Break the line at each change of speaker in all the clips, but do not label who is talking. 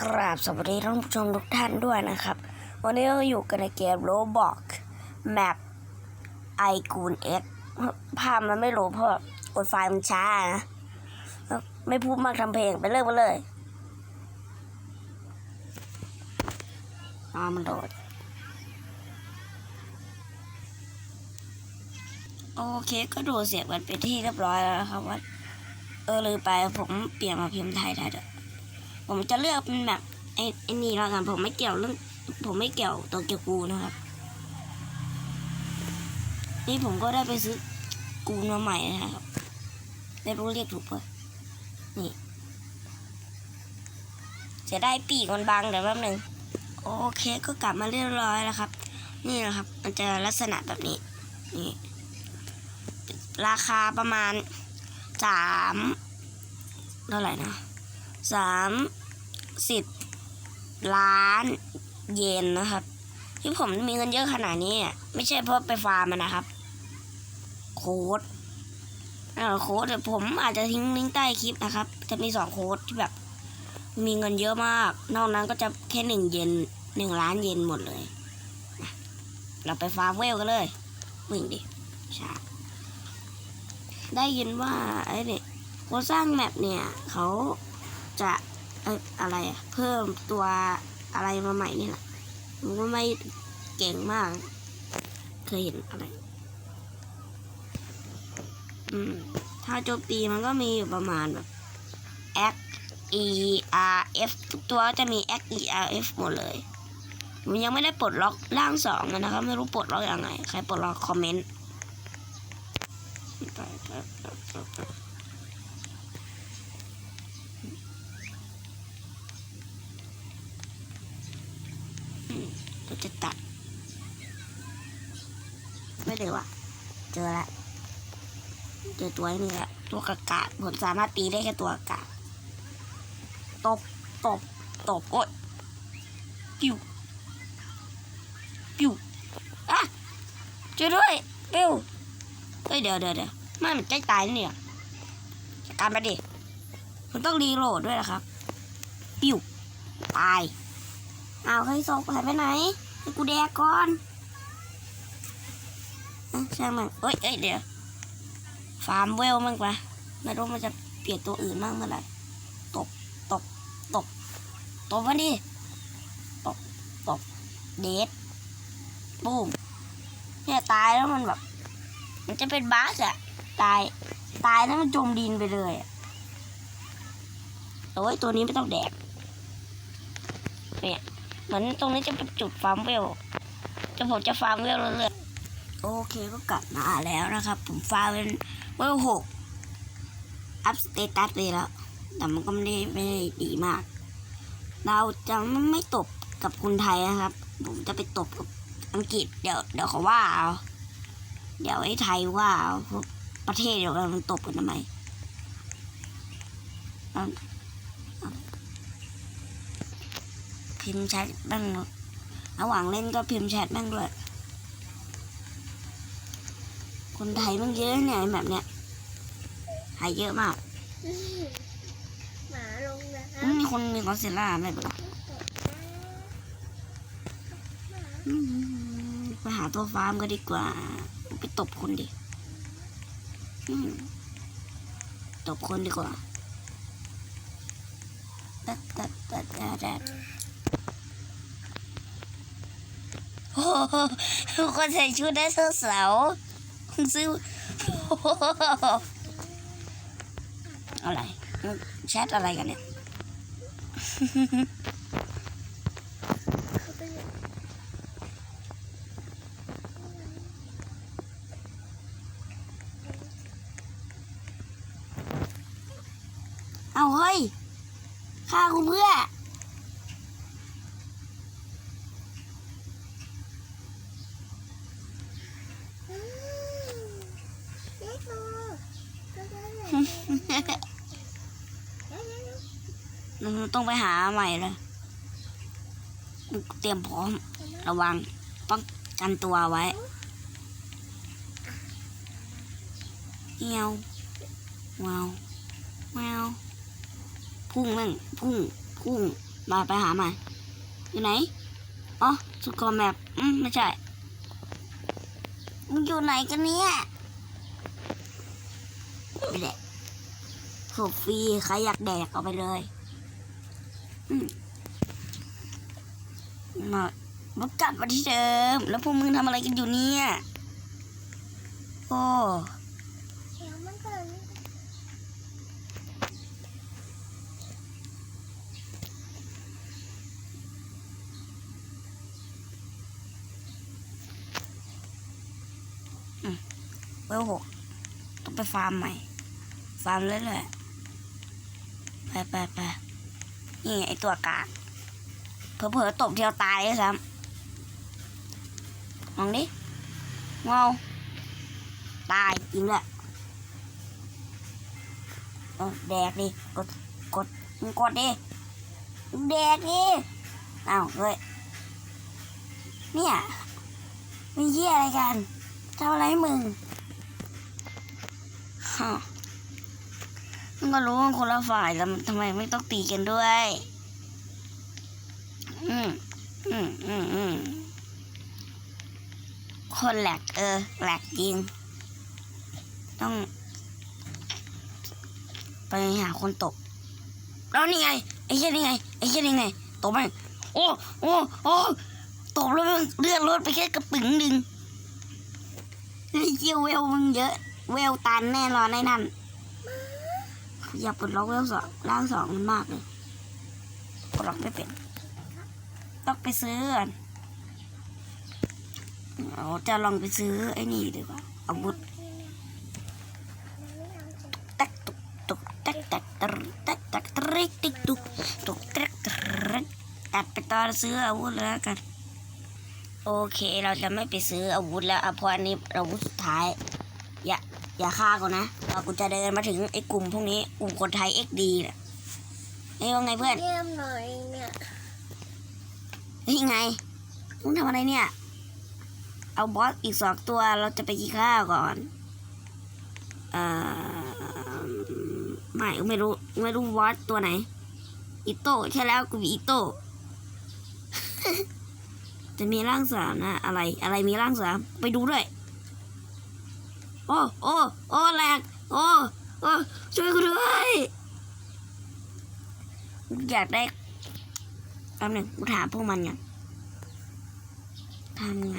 ครับสวัสดีท่านผู้ชมทุกท่านด้วยนะครับ วันนี้เราอยู่กันในเกม Roblox Map ไอกูนเอ็กภาพมันไม่รู้เพราะกดไฟล์มันช้านะ ไม่พูดมากทำเพลงไปเริ่มกันเลยอ๋อมันโดด โอเคก็ดูเสียงมันเป็นที่เรียบร้อยแล้วนะครับว่า เออลืมไปผมเปลี่ยนมาพิมพ์ไทยได้เด้อ ผมจะเลือกเป็นแบบไอ้ไอ้นี่แล้วกันผมไม่เกี่ยวเรื่องผมไม่เกี่ยวตัวเกี่ยวกูนะครับ นี่ผมก็ได้ไปซื้อกูมาใหม่นะครับไม่รู้เรียกถูกปะนี่จะได้ปีกมันบางเดี๋ยวแป๊บหนึงโอเคก็กลับมาเรียบร้อยแล้วครับ นี่นะครับ มันจะลักษณะแบบนี้นี่ราคาประมาณสามเท่าไหร่นะ สามสิบล้านเยนนะครับ ที่ผมมีเงินเยอะขนาดนี้ไม่ใช่เพราะไปฟาร์มมันะครับ โค้ดเออโค้ดผมอาจจะทิ้งลิงก์ใต้คลิปนะครับ จะมีสองโค้ดที่แบบ มีเงินเยอะมาก นอกนั้นก็จะแค่หนึ่งเยนหนึ่งล้านเยนหมดเลย เราไปฟาร์มเวลกันเลยวิ่งดิช่ได้ยินว่าไอ้เนี่ยคนสร้างแมปเนี่ยเขา จะเอออะไรเพิ่มตัวอะไรมาใหม่นี่แหละผมก็ไม่เก่งมาก เคยเห็นอะไร อืม ถ้าโจมตีมันก็มีอยู่ประมาณแบบ X E R F ทุกตัวจะมี X E R F หมดเลยผมยังไม่ได้ปลดล็อกร่างสองอะนะครับ ไม่รู้ปลดล็อกยังไง ใครปลดล็อกคอมเมนต์ ราจะตัด ไม่เลยว่ะ เจอละเจอตัวนี้ละตัวกากาผมสามารถตีได้แค่ตัวกากตบ ตบ ตบ โอ๊ยปิ้วปิ้วอะช่วยด้วยปิ้วเฮ้ย เดี๋ยวเดี๋ยวเดี๋ยวไม่มันใกล้ตายนี่เนี่ยจัดการมาดิมันต้องรีโหลดด้วยนะครับ ปิ้วตาย เอาให้ส่งไปไปไหน กูแดกก่อนช่างมันเอ้ยเอ้ยเดี๋ยว ฟาร์มเวลมั่งปะไม่รู้มันจะเปลี่ยนตัวอื่นมั่งเมื่อไหร่ตบ ตบ ตบ ตบมันดิ ตบ ตบ เดทปูมเนี่ยตายแล้วมันแบบ มันจะเป็นบาสอะตาย ตายแล้วมันจมดินไปเลยอะโอ้ยตัวนี้ไม่ต้องแดกเนี่ย เหมือนตรงนี้จะเป็นจุดฟาร์มเวลจะผมจะฟาร์มเวลเรื่อยๆโอเคก็กลับมาแล้วนะครับ ผมฟาร์มเป็นเวลหกอัพสเตตัสเลยแล้ว แต่มันก็ไม่ได้ไม่ได้ดีมาก เราจะไม่ตบกับคนไทยนะครับ ผมจะไปตบกับอังกฤษเดี๋ยวเดี๋ยวเขาว่าเอาเดี๋ยวไอ้ไทยว่าประเทศเดียวกันมันตบกันทำไมอาเอา พิมพ์แชทบ้างระหว่างเล่นก็พิมพ์แชทบ้างด้วย คนไทยมันเยอะเนี่ยแบบเนี้ยหายเยอะมาก
หมาลงนะ
อืมมีคนมีคอนเซล่าไม่เป็นไรอืมไปหาตัวฟาร์มก็ดีกว่า ไปตบคนดิอืมตบคนดีกว่าตัดตัดตัดตัดตัด โอ้ทุกคนใส่ชุดได้เสื้อสาซื้ออะไรแชทอะไรกันเนี่ยเอาเฮ้ยฆ่ากูเพื่อ
เจ๊โตก็ได้เลย
มัน ต้องไปหาใหม่เลย เตรียมพร้อม ระวังป้องกันตัวไว้เงียววาวแมวพุ่งนั่งพุ่ง พุ่ง มาไปหาใหม่อยู่ไหน อ๋อ สุดคอแมปอืมไม่ใช่มึงอยู่ไหนกันเนี่ยไปแดกโซฟีใครอยากแดกเอาไปเลย มามากลับมาที่เดิม แล้วพวกมึงทำอะไรกันอยู่เนี่ย โอ้
เว
ลหกต้องไปฟาร์มใหม่ ฟาร์มเรื่อยๆไปไปไป นี่ไอตัวกากเผลอๆตบเดียวตายเลยซ้ำมองดิเงาตายจริงด้วยเอาแดกดิ กด กดมึงกดดิแดกดิอ้าวเฮ้ย เนี่ยมีเยี่ยอะไรกันทำอะไรมึงฮะ มันก็รู้ว่าคนละฝ่ายแล้วทำไมไม่ต้องตีกันด้วย อืมอืมอืมอืมคนแหลกเออแหลกจริง ต้อง ไปหาคนตกแล้วนี่ไงไอ้เหี้ยนี่ไงไอ้เหี้ยนี่ไงตกไปโอ้โอ้โอ้ตกแล้วมึงเลือดลดไปแค่กระปึ๋งหนึ่งไอ้เหี้ยเวลมึงเยอะ เวลตันแน่นอนไอ้นั่น อย่าปลดล็อกเวลสองร่างสองมันมากเลยปลดล็อกไม่เป็น ต้องไปซื้อก่อนเราจะลองไปซื้อไอ้นี่ดีกว่าอาวุธตักตุกตุกตักตักตรตักตักตริกติกตุกตุกตักตรตัดไปตอนซื้ออาวุธแล้วกัน โอเคเราจะไม่ไปซื้ออาวุธแล้วอะเพราะอันนี้อาวุธสุดท้าย อย่าอย่าฆ่ากูนะเรากูจะเดินมาถึงไอ้กลุ่มพวกนี้กลุ่มคนไทยเอ็กดีเนี่ยเฮ้ยว่าไงเพื่อน
เยี่ยมหน่อยเนี่ย
เฮ้ยไงมึงทำอะไรเนี่ย เอาบอสอีกสองตัวเราจะไปกินข้าวก่อนเอ่อไม่ไม่รู้ไม่รู้บอสตัวไหนอิโต้ใช่แล้วกูมีอิโต้จะมีร่างสามนะอะไรอะไรมีร่างสามไปดูด้วย โอ้โอ้โอ้แหลกโอ้โอ้ช่วยกูด้วยอยากได้แป๊บหนึ่งกูถามพวกมันก่อนทำไง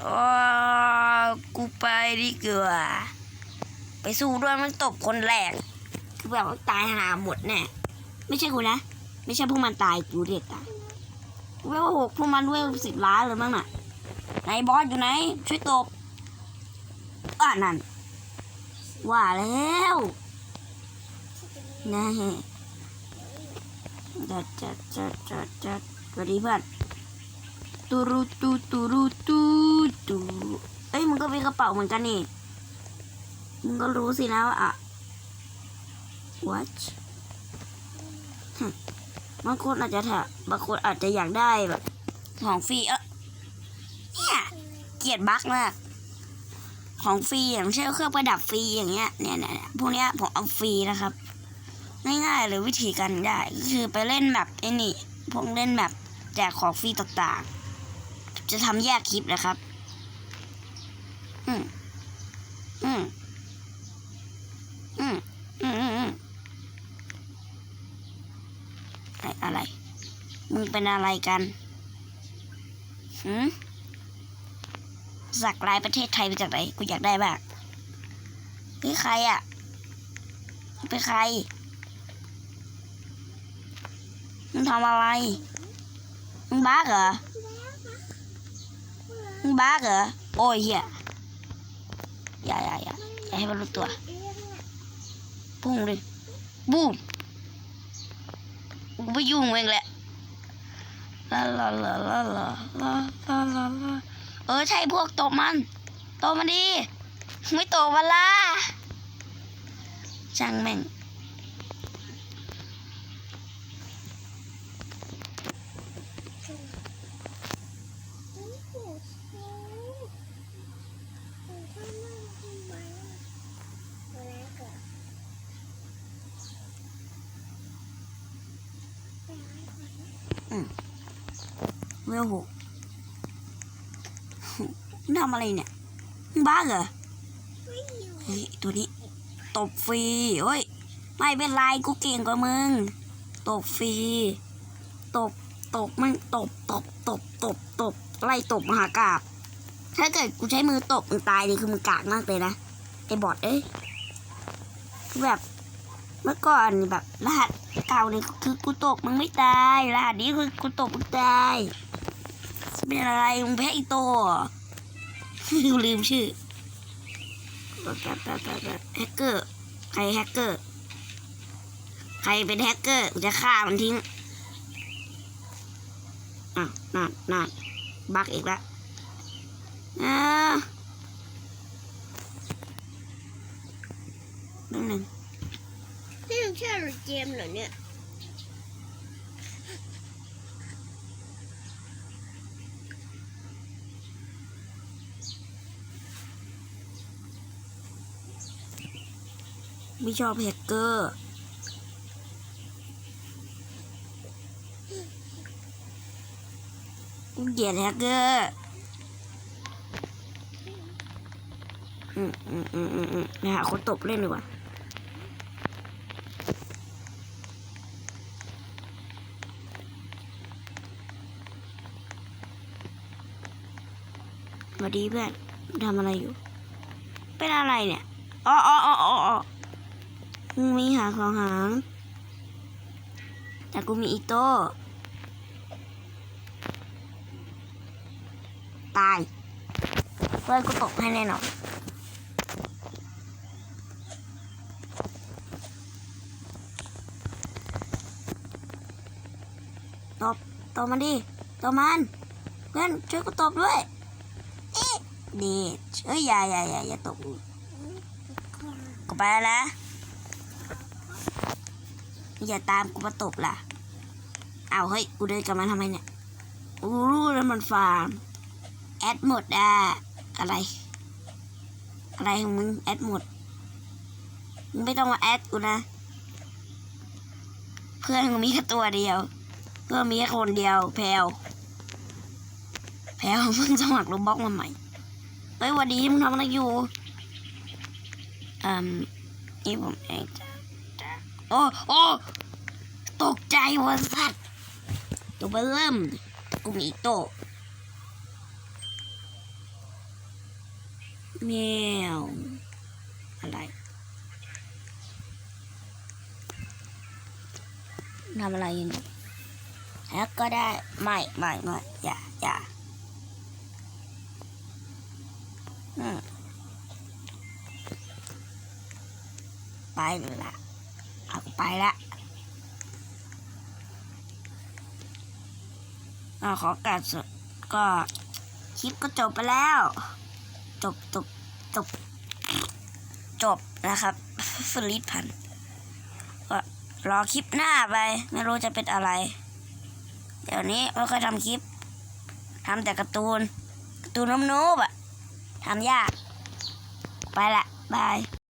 โอ้กูไปดีกว่า ไปสู้ด้วยมันตบคนแรกคือแบบว่าตายหาหมดแน่ไม่ใช่กูนะ ไม่ใช่พวกมันตายกูเรียกตายเวลหกพวกมันเวลสิบล้านเลยมั้งน่ะไหนบอสอยู่ไหน ช่วยตบอ่านั่นว่าแล้วนะฮะจัดจัดจัดจัดจัดสวัสดีเพื่อนตูรูตูตูรูตูตูเอ้ยมึงก็มีกระเป๋าเหมือนกันนี่ มึงก็รู้สินะว่าอะ watch บางคนอาจจะถะบางคนอาจจะอยากได้แบบของฟรีเออเนี่ยเกียดบั๊กมากของฟรีอย่างเช่นเครื่องประดับฟรีอย่างเงี้ยเนี่ยเนี่ยเนี่ยพวกเนี้ยผมเอาฟรีนะครับ ง่ายๆเลยวิธีการได้ก็คือไปเล่นแบบไอ้นี่พวกเล่นแบบแจกของฟรีต่างๆ จะทำแยกคลิปนะครับ อืมอืมอืมอืมอืมอืมไอ้อะไร มึงเป็นอะไรกันหืมสักลายประเทศไทยมาจากไหนกูอยากได้บ้างพี่ใครอะเป็นใครมึงทำอะไรมึงบ้าเหรอมึงบ้าเหรอโอ้ยเฮียอย่าอย่าอย่าอย่าให้มันรู้ตัวพุ่งเลยบูมกูไปยุ่งเองแหละ ลาลาลาลาลาลาลาลาลาเออใช่พวกตกมันตกมันดี ไม่ตกวันละช่างแม่ง เวลหกมึงทำอะไรเนี่ยมึงบ้าเหรอ
ไม่อยู่
เฮ้ยตัวนี้ ตบฟรีเฮ้ย ไม่เป็นไรกูเก่งกว่ามึง ตบฟรี ตบ ตบมึงตบ ตบ ตบ ตบ ตบ ไล่ตบมหากราบถ้าเกิดกูใช้มือตบมึงตายนี่คือมึงกากมากเลยนะไอ้บอดเอ้ยคือแบบเมื่อก่อนแบบรหัสเก่านี่คือกูตบมึงไม่ตายรหัสนี้คือกูตบมึงตาย เป็นอะไรมึงแพ้อีโตเหรอกูลืมชื่อแบบแบบแบบแบบแฮกเกอร์ ใครแฮกเกอร์ ใครเป็นแฮกเกอร์กูจะฆ่ามันทิ้งอะนั่นนั่นบักอีกแล้วอ่าแป๊บหนึ่ง
นี่มันใช่เจมเหรอเนี่ย
ไม่ชอบแฮกเกอร์กูเกลียดแฮกเกอร์อืมอืมอืมอืมอืมหาคนตบเล่นดีกว่าสวัสดีเพื่อนทำอะไรอยู่ เป็นอะไรเนี่ยอ๋ออ๋ออ๋ออ๋อ มึงมีหางสองหาง แต่กูมีอีโต้ ตาย เพื่อนกูตกให้แน่นอนตบตบมันดิตบมัน เพื่อนช่วยกูตบด้วยเอ๊ะดีเอ้ยอย่าอย่าอย่าอย่าตบกูกูไปแล้วนะ อย่าตามกูมาตบล่ะ เอาเฮ้ย กูเดินกลับมาทำไมเนี่ย กูรู้แล้วมันฟาร์ม แอดหมดอะ อะไร อะไรของมึง แอดหมด มึงไม่ต้องมาแอดกูนะ เพื่อนมึงมีแค่ตัวเดียว เพื่อนมีแค่คนเดียว แพลวแพลวมึงสมัครลมบ็อกมาใหม่ เฮ้ยวันดีมึงทำอะไรอยู่อืมนี่ผมเองจ้ะ โอ้โอ้ตกใจวันสัตว์ตัวเบิ่มกูมีอีโตแมวอะไรทำอะไรอยู่เนี่ยแฮกก็ได้ ไม่ไม่ไม่อย่าอย่าไปเลยละ ไปละอาขอการสดก็คลิปก็จบไปแล้ว จบจบจบจบนะครับฟลิปพันธุ์ก็รอคลิปหน้าไป ไม่รู้จะเป็นอะไร เดี๋ยวนี้ไม่ค่อยทำคลิปทำแต่การ์ตูนการ์ตูนน้ำนูบอะทำยาก ไปละบาย